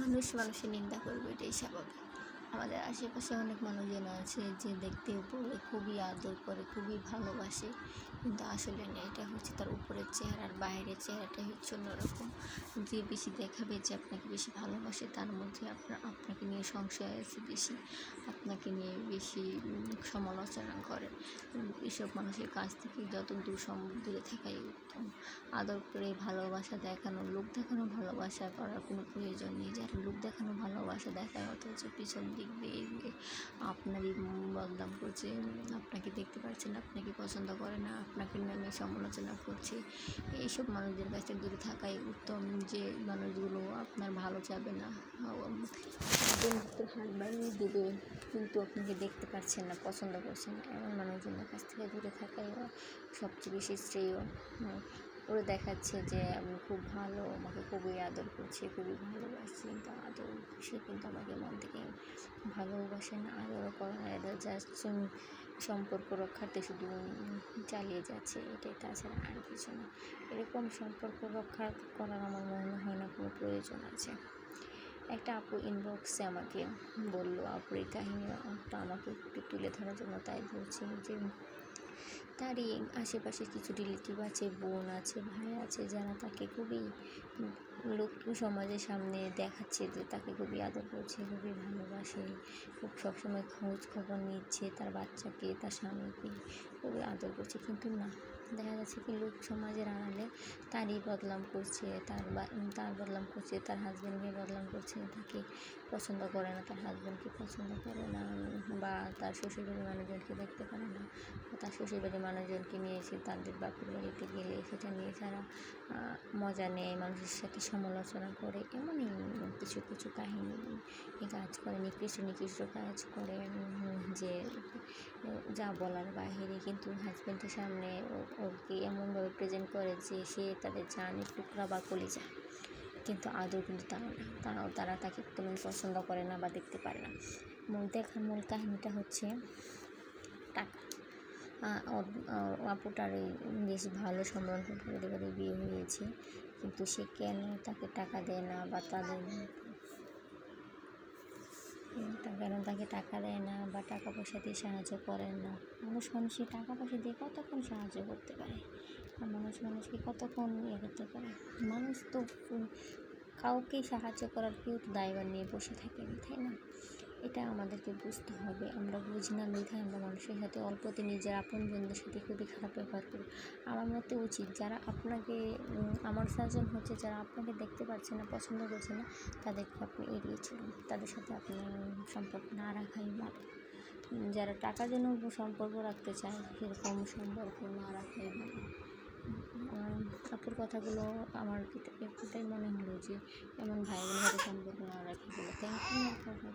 মানুষ মানুষের নিন্দা করবে এটাই স্বাভাবিক। আমাদের আশেপাশে অনেক মানুষজন আছে যে দেখতে উপরে খুবই আদর করে, খুবই ভালোবাসে। কিন্তু আসলে না, এটা হচ্ছে তার উপরের চেহারার বাইরের চেহারাটাই হচ্ছে অন্যরকম। যে বেশি দেখাবে যে আপনাকে বেশি ভালোবাসে, তার মধ্যে আপনার, আপনাকে নিয়ে সংশয় আছে বেশি, আপনাকে নিয়ে বেশি সমালোচনা করে। এসব মানুষের কাছ থেকে যত দূর সম্ভব দূরে থাকাই উত্তম। আদর করে ভালোবাসা দেখানো, লোক দেখানো, ভালোবাসা করার কোনো প্রয়োজন নেই। যারা লোক দেখানো, ভালোবাসা দেখায় অথচ পিছন দিক দিয়ে দিয়ে আপনারই বদনাম করছে, আপনাকে দেখতে পাচ্ছেন আপনাকে পছন্দ করে না, আপনাকে নামে সমালোচনা করছে। এইসব মানুষদের কাছ থেকে দূরে থাকাই উত্তম যে মানুষগুলো আপনার ভালো যাবে না। হাত বাড়িয়ে দেবে, কিন্তু আপনাকে দেখতে পাচ্ছেন না, পছন্দ করছেন এমন মানুষজনের কাছ থেকে দূরে থাকাই সবচেয়ে বেশি শ্রেয়। ওরা দেখাচ্ছে যে, আমি খুব ভালো, আমাকে খুবই আদর করছে, খুবই ভালোবাসছে, কিন্তু আদর সে কিন্তু আমাকে মন থেকে ভালোবাসে না। আদরও করে না এদের জাস্ট সম্পর্ক রক্ষার্থে শুধু চালিয়ে যাচ্ছে, এটাই তাছাড়া আর কিছু না। এরকম সম্পর্ক রক্ষা করার আমার মনে হয় না কোনো প্রয়োজন আছে। একটা আপু ইনবক্সে আমাকে বলল আপুর এই কাহিনীটা আমাকে একটু তুলে ধরার জন্য তাই বলছি যে তারই আশেপাশে কিছু রিলেটিভ আছে, বোন আছে, ভাই আছে, যারা তাকে খুবই লোক সমাজের সামনে দেখাচ্ছে যে তাকে খুবই আদর করছে, খুবই ভালোবাসে, খুব সবসময় খোঁজ খবর নিচ্ছে তার বাচ্চাকে, তার স্বামীকে, খুবই আদর করছে। কিন্তু না দেখা যাচ্ছে কি লোক সমাজের আড়ালে তারই বদনাম করছে, তার বা- তার বদনাম করছে, তার হাজব্যান্ডকে বদনাম করছে, তাকে পছন্দ করে না, তার হাজব্যান্ডকে পছন্দ করে না, বা তার শ্বশুরবাড়ির মানুষজনকে দেখতে পারে না, বা তার শ্বশুরবাড়ির মানুষজনকে নিয়ে এসে তাদের বাপের বাড়িতে গেলে সেটা নিয়ে তারা মজা নেয়, মানুষের সাথে সমালোচনা করে, এমনই কিছু কিছু কাহিনী কাজ করে, নিকৃষ্ট নিকৃষ্ট কাজ করে যে, যা বলার বাহিরে কিন্তু হাজব্যান্ডের সামনে ওকে এমনভাবে প্রেজেন্ট করে যে সে তাদের জানের টুকরা বা কলিজা। কিন্তু আদৌ কিন্তু তা না। তারাও, তারা তাকে তেমন পছন্দ করে না বা দেখতে পারে না। মূল দেখার মূল কাহিনীটা হচ্ছে টাকা আপুটার এই বেশ ভালো পরিবারে বিয়ে হয়েছে। কিন্তু সে কেন তাকে টাকা দেয় না বা তাদের কেন তাকে টাকা দেয় না বা টাকা পয়সা দিয়ে সাহায্য করে না। মানুষ মানুষকে টাকা পয়সা দিয়ে কতক্ষণ সাহায্য করতে পারে? আর মানুষ মানুষকে কতক্ষণ ইয়ে করতে পারে? মানুষ তো কাউকেই সাহায্য করার কেউ তো দায়ভার নিয়ে বসে থাকে না তাই না? এটা আমাদেরকে বুঝতে হবে। আমরা বুঝি না বিধায় আমরা মানুষের সাথে অল্পতে নিজের আপনজনদের সাথে খুবই খারাপ ব্যবহার করি। আমার মতে উচিত যারা আপনাকে আমার সাজেশন হচ্ছে যারা আপনাকে দেখতে পাচ্ছে না, পছন্দ করছে না, তাদেরকে আপনি এড়িয়ে চলুন। তাদের সাথে আপনার সম্পর্ক না রাখাই ভালো। যারা টাকার জন্য সম্পর্ক রাখতে চায়, সেরকম সম্পর্ক না রাখাই ভালো। আপুর কথাগুলো আমার এটা- এটাই মনে হলো যে, এমন ভাই বোনের সম্পর্ক না রাখি বলে। Thank you